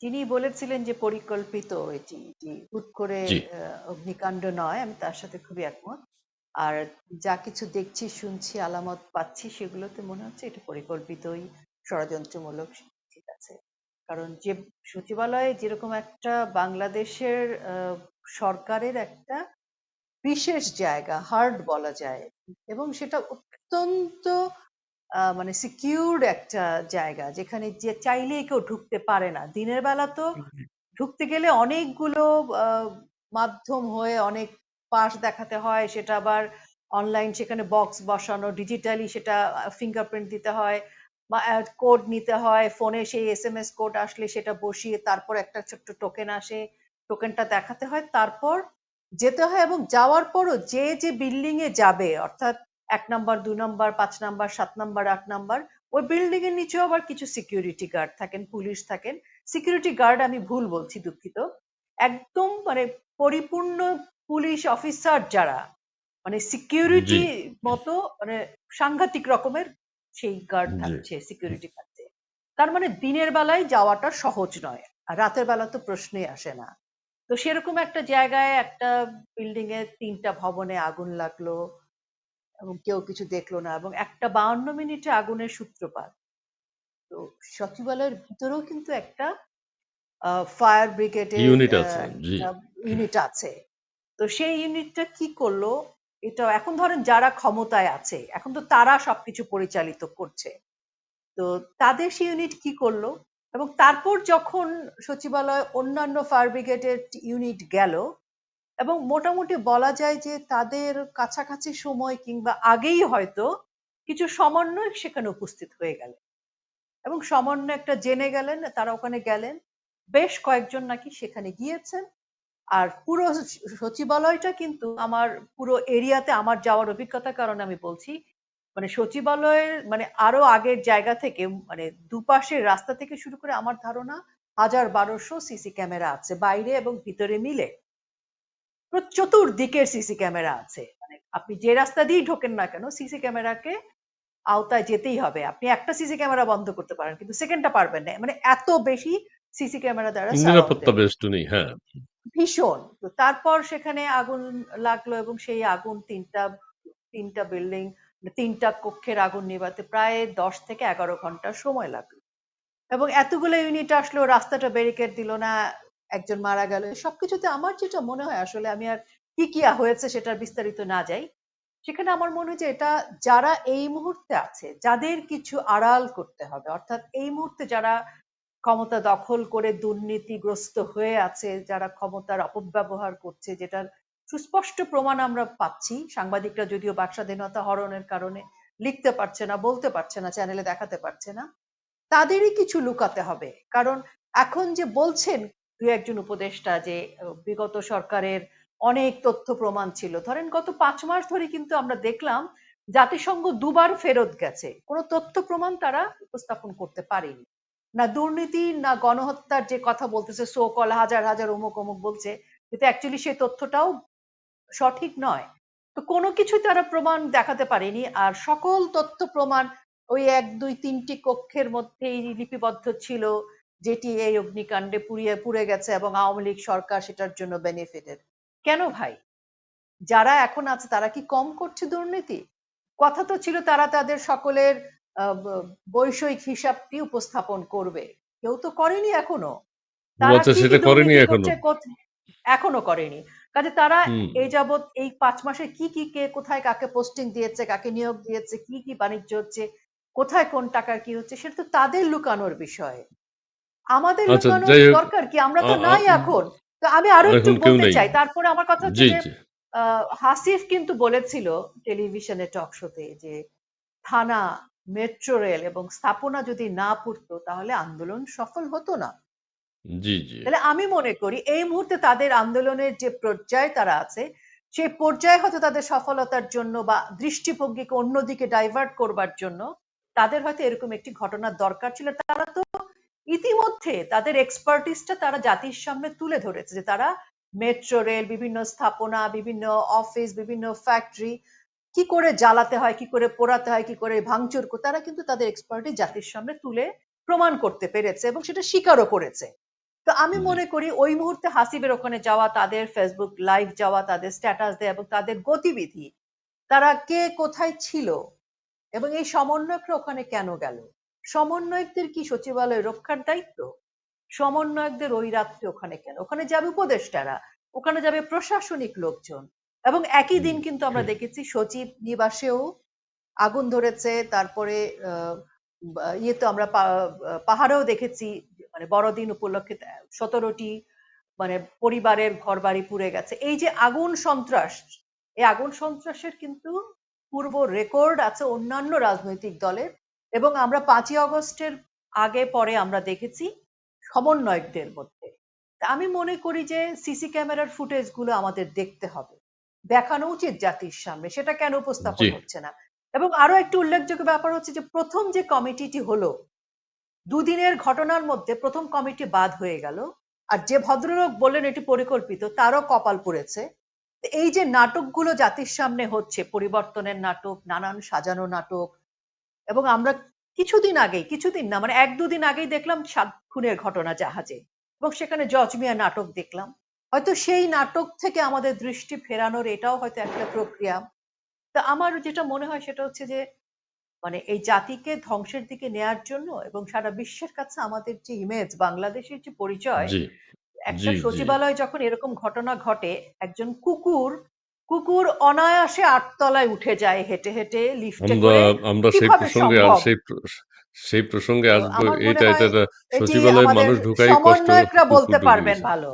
যিনি বলেছিলেন যে পরিকল্পিত এটি হুট করে জি। আহ, অগ্নিকাণ্ড নয় আমি তার সাথে খুবই একমত আর যা কিছু দেখছি শুনছি আলামত পাচ্ছি সেগুলোতে মনে হচ্ছে এটা পরিকল্পিতই ষড়যন্ত্রমূলক ঠিক আছে কারণ যে সচিবালয়ে যেরকম একটা বাংলাদেশের আহ, সরকারের একটা বিশেষ জায়গা হার্ড বলা যায় এবং সেটা অত্যন্ত মানে সিকিউরড একটা জায়গা যেখানে যে চাইলেই কেউ ঢুকতে পারে না। দিনের বেলা তো ঢুকতে গেলে অনেকগুলো আহ, মাধ্যম হয়ে অনেক পাস দেখাতে হয়। সেটা আবার অনলাইন সেখানে বক্স বসানো ডিজিটালি সেটা ফিঙ্গারপ্রিন্ট দিতে হয় বা কোড নিতে হয়। ফোনে সেই এস এম এস কোড আসলে সেটা বসিয়ে তারপর একটা ছোট্ট টোকেন আসে। টোকেনটা দেখাতে হয়। তারপর যেতে হয় এবং যাওয়ার পরও যে যে বিল্ডিং এ যাবে অর্থাৎ এক নাম্বার দু নাম্বার পাঁচ নাম্বার সাত নাম্বার আট নাম্বার ওই বিল্ডিং এর নিচেও আবার কিছু সিকিউরিটি গার্ড থাকেন পুলিশ থাকেন। সিকিউরিটি গার্ড আমি ভুল বলছি দুঃখিত। একদম মানে পরিপূর্ণ পুলিশ অফিসার যারা মানে সিকিউরিটি মতো মানে সাংঘাতিক রকমের সেই গার্ড থাকছে সিকিউরিটি থাকছে। তার মানে দিনের বেলায় যাওয়াটা সহজ নয় আর রাতের বেলা তো প্রশ্নই আসে না। তো সেরকম একটা জায়গায় একটা বিল্ডিং এ তিনটা ভবনে আগুন লাগল এবং কেউ কিছু দেখল না এবং একটা বাউন্ন মিনিটে আগুনের সূত্রপাত। তো সচিবালয়ের ভিতরেও কিন্তু একটা ফায়ার ব্রিগেডের Unit আছে। ইউনিট আছে। তো সেই ইউনিটটা কি করল? এটা এখন ধরেন যারা ক্ষমতায় আছে এখন তো তারা সবকিছু পরিচালিত করছে। তো তাদের সেই ইউনিট কি করল? এবং তারপর যখন সচিবালয় অন্যান্য ফায়ার ব্রিগেডের ইউনিট গেল এবং মোটামুটি বলা যায় যে তাদের কাছাকাছি সময় কিংবা আগেই হয়তো কিছু সমন্বয় সেখানে উপস্থিত হয়ে গেল এবং সমন্বয় একটা জেনে গেলেন, তারা ওখানে গেলেন, বেশ কয়েকজন নাকি সেখানে গিয়েছেন। আর পুরো সচিবালয়টা কিন্তু আমার পুরো এরিয়াতে আমার যাওয়ার অভিজ্ঞতার কারণে আমি বলছি মানে সচিবালয়ের মানে আরও আগের জায়গা থেকে মানে দুপাশের রাস্তা থেকে শুরু করে আমার ধারণা হাজার বারোশো সিসি ক্যামেরা আছে বাইরে এবং ভিতরে মিলে। চতুর্দিকের সিসি ক্যামেরা আছে। মানে আপনি যে রাস্তা দিয়েই ঢোকেন না কেন সিসি ক্যামেরাকে আওতায় যেতেই হবে। আপনি একটা সিসি ক্যামেরা বন্ধ করতে পারেন কিন্তু সেকেন্ডটা পারবেন না। মানে এত বেশি সিসি ক্যামেরা দ্বারা নিরাপত্তা বেষ্টনী হ্যাঁ। ভীষণ। তো তারপর সেখানে আগুন লাগল এবং সেই আগুন তিনটা তিনটা বিল্ডিং তিনটা কক্ষের আগুন নিভাতে প্রায় দশ থেকে এগারো ঘণ্টা সময় লাগল। এবং এতগুলো ইউনিট আসলো রাস্তাটা ব্যারিকেড দিল না একজন মারা গেল, সবকিছুতে আমার যেটা মনে হয়, আসলে আমি আর কি কি হয়েছে সেটার বিস্তারিত না যাই, সেখানে আমার মনে হয় যে এটা যারা এই মুহূর্তে আছে, যাদের কিছু আড়াল করতে হবে, অর্থাৎ এই মুহূর্তে যারা ক্ষমতা দখল করে দুর্নীতিগ্রস্ত হয়ে আছে, যারা ক্ষমতার অপব্যবহার করছে, যেটার সুস্পষ্ট প্রমাণ আমরা পাচ্ছি, সাংবাদিকরা যদিও বাক স্বাধীনতা হরণের কারণে লিখতে পারছে না, বলতে পারছে না চ্যানেলে দেখাতে পারছে না, তাদেরই কিছু লুকাতে হবে, কারণ এখন যে বলছেন দু একজন উপদেষ্টা যে বিগত সরকারের অনেক তথ্য প্রমাণ ছিল। ধরেন গত পাঁচ মাস ধরে কিন্তু আমরা দেখলাম জাতিসংঘ দুবার ফেরত গেছে। কোনো তথ্য প্রমাণ তারা উপস্থাপন করতে পারেনি। না দুর্নীতি, না গণহত্যার যে কথা বলতেছে সো কল হাজার হাজার অমুক অমুক বলছে কিন্তু অ্যাকচুয়ালি সেই তথ্যটাও সঠিক নয়। তো কোনো কিছু তারা প্রমাণ দেখাতে পারেনি আর সকল তথ্য প্রমাণ ওই এক, দুই, তিনটি কক্ষের মধ্যেই লিপিবদ্ধ ছিল। যেটি এই অগ্নিকাণ্ডে পুড়িয়ে পুড়ে গেছে এবং আওয়ামী লীগ সরকার সেটার জন্য বেনিফিটেড কেন ভাই? যারা এখন আছে তারা কি কম করছে দুর্নীতি? কথা তো ছিল তারা তাদের সকলের বৈষয়িক হিসাবটি উপস্থাপন করবে। কেউ তো করেনি এখনও। এখনও। করেনি। কাজে তারা এই যাবৎ এই পাঁচ মাসে কি কি কে কোথায় কাকে পোস্টিং দিয়েছে কাকে নিয়োগ দিয়েছে কি কি বাণিজ্য হচ্ছে কোথায় কোন টাকার কি হচ্ছে সেটা তো তাদের লুকানোর বিষয়। আমাদের আচ্ছা, যাই হোক, দরকার কি? আমরা তো নাই এখন। তো আমি আরও একটু বলতে চাই। তারপরে আমার কথা হচ্ছে যে হাসিফ কিন্তু বলেছিল টেলিভিশনে টক শোতে যে থানা মেট্রো রেল এবং স্থাপনা যদি না পড়তো তাহলে আন্দোলন সফল হতো না। জি জি। তাহলে আমি মনে করি এই মুহূর্তে তাদের আন্দোলনের যে পর্যায়ে তারা আছে সেই পর্যায়ে হয়তো তাদের সফলতার জন্য বা দৃষ্টিভঙ্গিকে অন্যদিকে ডাইভার্ট করবার জন্য তাদের হয়তো এরকম একটি ঘটনার দরকার ছিল। তারা তো ইতিমধ্যে তাদের এক্সপার্টিসটা তারা জাতির সামনে তুলে ধরেছে যে তারা মেট্রো রেল বিভিন্ন স্থাপনা বিভিন্ন অফিস বিভিন্ন ফ্যাক্টরি কি করে জ্বালাতে হয় কি করে পোড়াতে হয় কি করে ভাঙচুর তারা কিন্তু তাদের এক্সপার্টিস জাতির সামনে তুলে প্রমাণ করতে পেরেছে এবং সেটা স্বীকারও করেছে। তো আমি মনে করি ওই মুহূর্তে হাসিবের ওখানে যাওয়া তাদের ফেসবুক লাইভ যাওয়া তাদের স্ট্যাটাস দেওয়া এবং তাদের গতিবিধি তারা কে কোথায় ছিল এবং এই সমন্বয়করা ওখানে কেন গেল? সমন্বয়কদের কি সচিবালয় রক্ষার দায়িত্ব? সমন্বয়কদের ওই রাত্রে ওখানে কেন? ওখানে যাবে উপদেষ্টারা ওখানে যাবে প্রশাসনিক লোকজন এবং একই দিন কিন্তু আমরা দেখেছি সচিব নিবাসেও আগুন ধরেছে তারপরে আহ, বা- ইয়েতে আমরা পাহাড়েও দেখেছি মানে বড়দিন উপলক্ষে সতেরোটি মানে পরিবারের ঘর বাড়ি পুড়ে গেছে। এই যে আগুন সন্ত্রাস এই আগুন সন্ত্রাসের কিন্তু পূর্ব রেকর্ড আছে অন্যান্য রাজনৈতিক দলের। এবং আমরা পাঁচই অগস্টের আগে পরে আমরা দেখেছি সমন্বয়কদের মধ্যে। আমি মনে করি যে সিসি ক্যামেরার ফুটেজগুলো আমাদের দেখতে হবে। দেখানো উচিত জাতির সামনে সেটা কেন উপস্থাপন হচ্ছে না? এবং আরও একটি উল্লেখযোগ্য ব্যাপার হচ্ছে যে প্রথম যে কমিটিটি হলো দুদিনের ঘটনার মধ্যে প্রথম কমিটি বাদ হয়ে গেল। আর যে ভদ্রলোক বললেন এটি পরিকল্পিত তারও কপাল পড়েছে। এই যে নাটকগুলো জাতির সামনে হচ্ছে পরিবর্তনের নাটক নানান সাজানো নাটক এবং আমরা কিছুদিন আগেই কিছুদিন না মানে এক দুদিন আগেই দেখলাম সাত খুনের ঘটনা জাহাজে এবং সেখানে জজমিয়া নাটক দেখলাম। হয়তো সেই নাটক থেকে আমাদের দৃষ্টি ফেরানোর এটাও হয়তো একটা প্রক্রিয়া। তা আমার যেটা মনে হয় সেটা হচ্ছে যে মানে এই জাতিকে ধ্বংসের দিকে নেয়ার জন্য এবং সারা বিশ্বের কাছে আমাদের যে ইমেজ বাংলাদেশের যে পরিচয় একটা। সচিবালয় যখন এরকম ঘটনা ঘটে একজন কুকুর কুকুর অনায়াসে আটতলায় উঠে যায় হেঁটে হেঁটে লিফটে আমরা করে। আমরা সেই প্রসঙ্গে আর সেই সেই প্রসঙ্গে আসব এটা এটা সচিবালয়ের মানুষ ঢুকাই কষ্ট বলতে পারবেন ভালো।